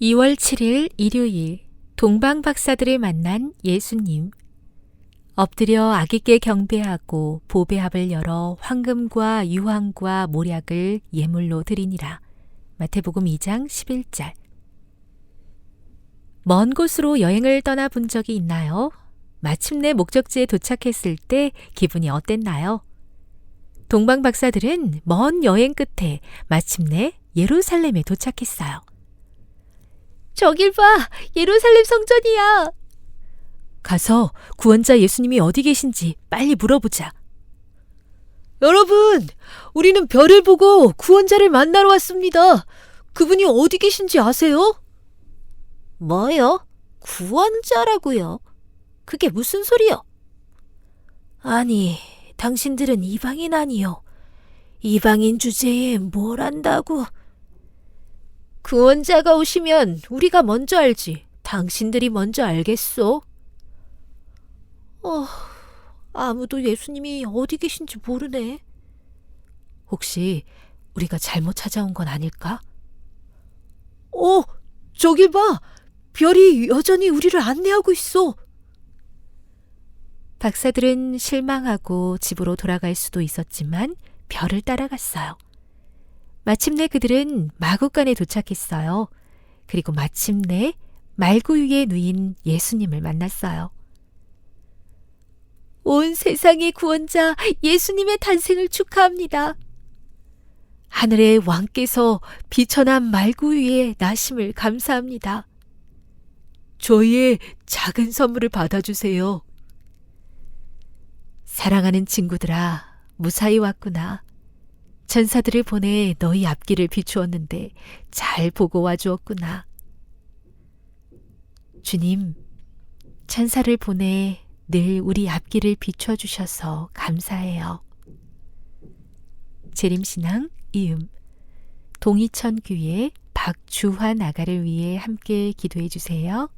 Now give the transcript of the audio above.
2월 7일 일요일 동방 박사들을 만난 예수님. 엎드려 아기께 경배하고 보배합을 열어 황금과 유황과 모략을 예물로 드리니라. 마태복음 2장 11절. 먼 곳으로 여행을 떠나 본 적이 있나요? 마침내 목적지에 도착했을 때 기분이 어땠나요? 동방 박사들은 먼 여행 끝에 마침내 예루살렘에 도착했어요. 저길 봐! 예루살렘 성전이야! 가서 구원자 예수님이 어디 계신지 빨리 물어보자. 여러분, 우리는 별을 보고 구원자를 만나러 왔습니다. 그분이 어디 계신지 아세요? 뭐요? 구원자라고요? 그게 무슨 소리요? 아니, 당신들은 이방인 아니요. 이방인 주제에 뭘 안다고? 구원자가 오시면 우리가 먼저 알지. 당신들이 먼저 알겠소? 어, 아무도 예수님이 어디 계신지 모르네. 혹시 우리가 잘못 찾아온 건 아닐까? 어, 저길 봐. 별이 여전히 우리를 안내하고 있어. 박사들은 실망하고 집으로 돌아갈 수도 있었지만 별을 따라갔어요. 마침내 그들은 마구간에 도착했어요. 그리고 마침내 말구 위에 누인 예수님을 만났어요. 온 세상의 구원자 예수님의 탄생을 축하합니다. 하늘의 왕께서 비천한 말구 위에 나심을 감사합니다. 저희의 작은 선물을 받아주세요. 사랑하는 친구들아, 무사히 왔구나. 천사들을 보내 너희 앞길을 비추었는데 잘 보고 와 주었구나. 주님, 천사를 보내 늘 우리 앞길을 비춰 주셔서 감사해요. 재림신앙 이음 동이천 교회 박주환 아가를 위해 함께 기도해 주세요.